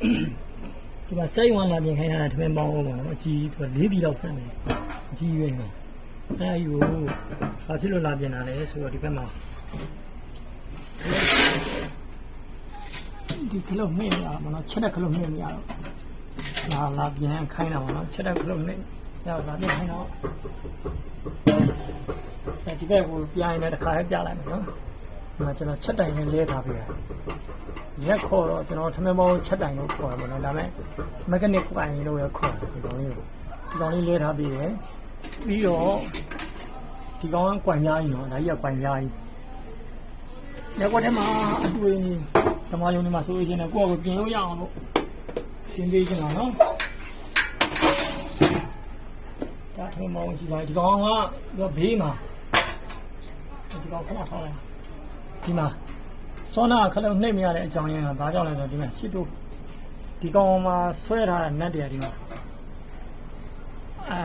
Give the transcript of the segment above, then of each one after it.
ဒီမှာစိတ်ဝင်လာပြင်ခိုင်းတာထမင်းပေါင်းအောင်ပါနော်အကြီးသူက၄ပြည်လောက်ဆန့်တယ်အကြီးရွယ်နေအဲအယူဘာဖြစ်လို့လာပြင်တာလဲဆိုတော့ဒီဘက်မှာဒီကလုံးနှိမ့်ရတာမနော်ချက်တဲ့ကလုံးနှိမ့်ရတော့လာလာပြင်ခိုင်းတာမနော်ချက်တဲ့ကလုံးနှိမ့်ရလာပြင်ခိုင်းတော့အဲဒီဘက်ကိုပြရင်လည်းတစ်ခါလေးပြလိုက်မယ်နော်ဒီမှာကျွန်တော်ချက်တိုင်လေးလဲထားပြရတယ် ရက်ခေါ်တော့ကျွန်တော်ထမင်းပေါင်းချက်တိုင်လို့ခေါ်တယ်ပေါ့နော်ဒါပေမဲ့မက်ကနစ်ကိုင်လို့ရခေါ်တယ်ဒီကောင်လေးကိုဒီကောင်လေးလဲထားပြီးတယ်ပြီးတော့ဒီကောင်ကကွင်များကြီးနော်ဒါကြီးကကွင်များကြီးရက်ကွက်ထဲမှာအတွေ့အကြုံဓမ္မယုံတွေမှာဆိုလို့ရှိရင်ကိုယ့်ကိုပြင်လို့ရအောင်လို့ပြင်ပေးချင်တာနော်ဒါထမင်းပေါင်းရှိစားဒီကောင်ကဒီဘေးမှာဒီကောင်ခဏထားလိုက်ဒီမှာ စောနာခလုံးနှိမ့်မရတဲ့အကြောင်းရင်းကဘာကြောင့်လဲဆိုတော့ဒီမှာရှစ်တို့ဒီကောင်မှာဆွဲထားတဲ့နတ်တွေကဒီမှာအာ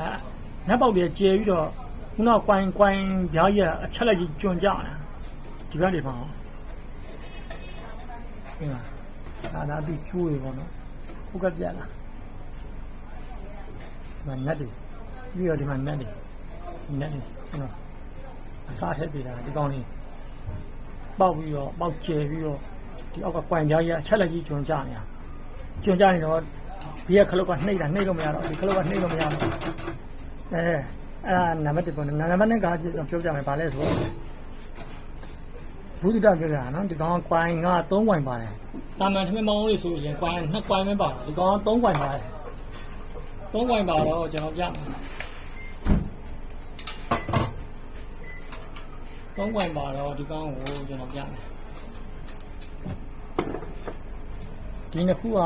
နတ်ပေါက်တွေကျဲပြီးတော့ခုနကကွိုင်ကွိုင်ပြားကြီးကအချက်လက်ကြီးကျွံကြတာဒီဘက်တွေမှာဒီမှာဒါသာဒီကျိုးတွေပေါ့နော်ခုကပြလာဒီမှာနတ်တွေပြီးတော့ဒီမှာနတ်တွေနတ်တွေနော်အစားထည့်ပေးတာဒီကောင်လေး ပေါက်ပြီးတော့ပေါက်ကျဲပြီးတော့ဒီအောက်ကကွင်ပြားကြီးအချက်လက်ကြီးကျွံကြနေတာကျွံကြနေတော့ဒီကခလုတ်ကနှိမ့်တာနှိမ့်လို့မရတော့ဒီခလုတ်ကနှိမ့်လို့မရတော့အဲအဲ့ဒါနံပါတ်1ပေါ့နော်နံပါတ်2ကပြောပြမယ်ဗာလဲဆိုဘုဒ္ဓတပြောတာနော်ဒီကောင်ကွင်က3ကွင်ပါတယ်တာမန်ထမင်းမောင်းလေးဆိုရင်ကွင်2ကွင်ပဲပါတယ်ဒီကောင်က3ကွင်ပါတယ်3ကွင်ပါတော့ကျွန်တော်ပြမယ် သုံးကွင်ပါတော့ဒီကောင်းကိုကျွန်တော်ပြမယ်ဒီနှစ်ခုက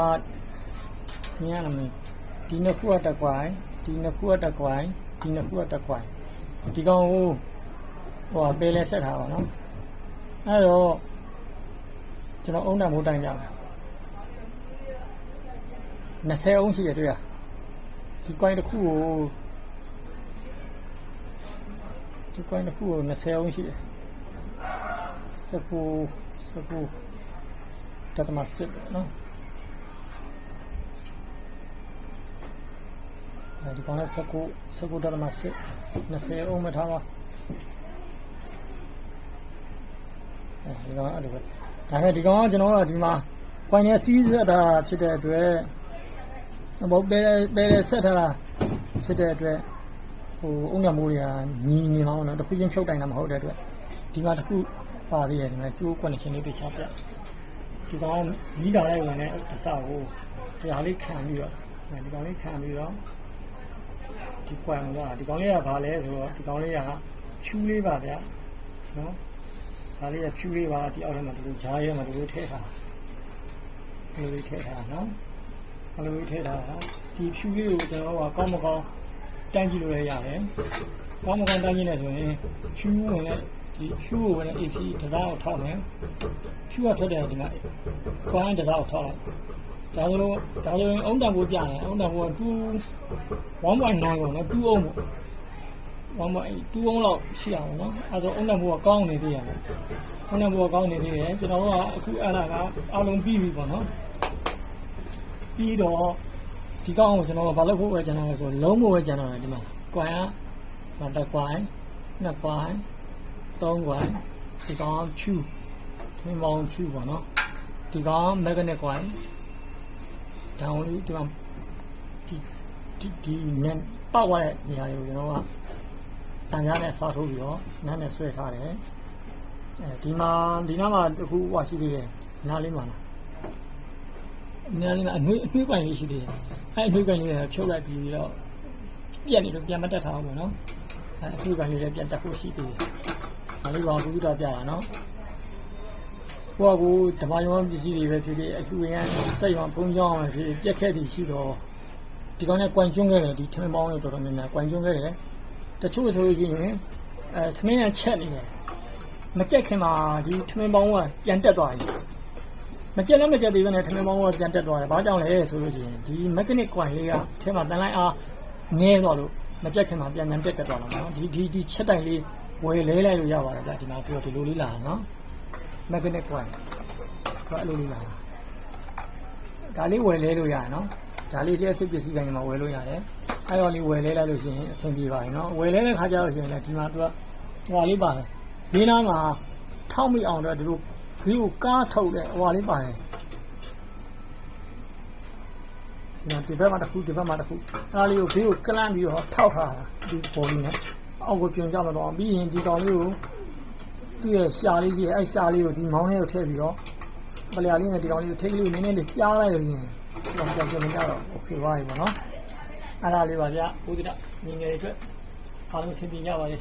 မြင်ရလားမင်းဒီနှစ်ခုကတစ်ကွင်ဒီနှစ်ခုကတစ်ကွင်ဒီနှစ်ခုကတစ်ကွင်ဒီကောင်းကိုဟိုပေးလဲဆက်ထားပါနော်အဲ့တော့ကျွန်တော်အုံးတံမိုးတိုင်းကြမယ်20အုံးရှိရတွေ့ရဒီကွင်တစ်ခုကိုဒီကွင်တစ်ခုကို20အုံးရှိတယ် စပူစပူတတ်မစစ်နော်အဲဒီကောင်လည်းစကူစကူတတ်မစစ်20အုံးမထားပါအဲဒီကောင်အဲ့လိုပဲဒါပေမဲ့ဒီကောင်ကကျွန်တော်ကဒီမှာကွင်နဲ့စီးဆက်တာဖြစ်တဲ့အတွက်ဘုတ်ပဲပဲဆက်ထားတာဖြစ်တဲ့အတွက်ဟိုအုံညမိုးတွေကညီညီအောင်နော်တခုချင်းဖြုတ်တိုင်တာမဟုတ်တဲ့အတွက်ဒီမှာတခု ပါသေးတယ်ဒီမှာကျိုး connection လေးပြချပြဒီကောင်မိတာလိုက်ဝင်တဲ့တစကိုတရားလေးခံပြီးတော့ဒီကောင်လေးခံပြီးတော့ဒီကွန်ကဒီကောင်လေးကဘာလဲဆိုတော့ဒီကောင်လေးကဖြူလေးပါဗျာနော်ဒါလေးကဖြူလေးပါဒီအောက်ထဲမှာဒီလိုဂျားရဲမှာဒီလိုထည့်ထားဒီလိုထည့်ထားနော်ဘယ်လိုထည့်ထားတာဒီဖြူလေးကိုကျွန်တော်ကကောင်းမကောင်းတန်းကြည့်လို့လည်းရတယ်ကောင်းမကောင်းတန်းကြည့်နေဆိုရင်ဖြူဝင်တဲ့ ဒီဖြူဝင်တဲ့ AC တစားကိုထောက်မယ်ဖြူကထွက်တယ်ဒီမှာကွန်တစားကိုထောက်လိုက်ဒါလိုဒါလိုအုံတံပိုးပြတယ်အုံတံပိုးက2 1.9ကိုနော်2အုံးပေါ့1.2အုံးလောက်ရှိအောင်နော်အဲဆိုအုံတံပိုးကကောင်းနေသေးရတယ်အုံတံပိုးကကောင်းနေသေးတယ်ကျွန်တော်တို့ကအခုအဲ့ဒါကအလုံးပြီးပြီပေါ့နော်ပြီးတော့ဒီကောင်းကိုကျွန်တော်ကဘာလို့ဖို့ပဲကျွန်တော်လဲဆိုလုံးဖို့ပဲကျွန်တော်တယ်ဒီမှာ ကွန်ကမတကွိုင်နှစ်ကွိုင် သုံးကွိုင်ဒီကောင်ဖြူထင်းပေါင်းဖြူပေါ့နော်ဒီကောင်မက်ဂနက်ကွိုင်ဒေါင်းလေးဒီမှာဒီဒီဒီနဲ့ပောက်သွားတဲ့နေရာတွေကိုကျွန်တော်ကတန်ကြားနဲ့ဆောက်ထုတ်ပြီးတော့နန်းနဲ့ဆွဲထားတယ်အဲဒီမှာဒီနားမှာတခုဟွာရှိသေးတယ်နားလေးမှာလားနားလေးမှာအနှွေးအနှွေးပိုင်လေးရှိသေးတယ်အဲအနှွေးပိုင်လေးကဖြုတ်လိုက်ပြီးတော့ပြက်နေလို့ပြန်မတက်ထားအောင်ပေါ့နော်အဲအနှွေးပိုင်လေးလည်းပြန်တက်ဖို့ရှိသေးတယ် ဒါလေးကောင်ဘူးတော့ပြတာနော်ဟိုကူဓမ္မယောပစ္စည်းတွေပဲဖြစ်ဖြစ်အခုရင်စက်ရောဘုံကြောင်းပဲဖြစ်ပြက်ခဲ့သည်ရှိတော့ဒီကောင်နဲ့ကွန်ကျွန်းခဲ့တယ်ဒီထမင်းပေါင်းလို့တော်တော်များများကွန်ကျွန်းခဲ့တယ်တချို့ဆိုလို့ရှိရင်အဲထမင်းကချက်နေတယ်မကြက်ခင်မှာဒီထမင်းပေါင်းကပြန်တက်သွားပြီမကြက်လည်းမကြက်သေးဘဲနဲ့ထမင်းပေါင်းကပြန်တက်သွားတယ်ဘာကြောင့်လဲဆိုလို့ရှိရင်ဒီ mechanic coin လေးကထဲမှာတန်လိုက်အားငဲသွားလို့မကြက်ခင်မှာပြန်ပြန်တက်တက်သွားတာနော်ဒီဒီဒီချက်တိုင်လေး ဝယ်လဲလိုက်လို့ရပါတယ်ဗျဒီမှာပြောဒီလိုလေးလာနော် magnet coin ကအဲ့လိုလေးလာဒါလေးဝယ်လဲလို့ရတယ်နော်ဒါလေးတစ်စစ်ပစ္စည်းတိုင်းမှာဝယ်လို့ရတယ်အဲ့တော့လေးဝယ်လဲလိုက်လို့ရှိရင်အဆင်ပြေပါပြီနော်ဝယ်လဲတဲ့ခါကျတော့ရှိရင်လည်းဒီမှာသူကဟိုလေးပါတယ်ဘေးနားမှာထောက်မိအောင်တော့ဒီလိုဘေးကိုကားထုတ်တဲ့ဟိုလေးပါတယ်နော်ဒီဘက်မှာတစ်ခုဒီဘက်မှာတစ်ခုအားလေးကိုဘေးကိုကလန့်ပြီးတော့ထောက်ထားတာဒီပေါ်လေးနဲ့ အောက်ကိုကျွင်ကြမတော့ပြီးရင်ဒီကောင်လေးကိုသူ့ရဲ့ရှာလေးကြီးအဲ့ရှာလေးကိုဒီမောင်းလေးကိုထည့်ပြီးတော့ ပလျာလေးနဲ့ဒီကောင်လေးကိုထိတ်ကလေးကိုနည်းနည်းလေးပြားလိုက်လို့ရင်ဒီကောင်ကြောင်ကျင်နေကြတော့โอเคပါပြီပေါ့နော်အဲ့ဒါလေးပါဗျာဘုဒ္ဓမြင်ငယ်တွေအတွက်အားလုံးဆင်ပြေကြပါစေ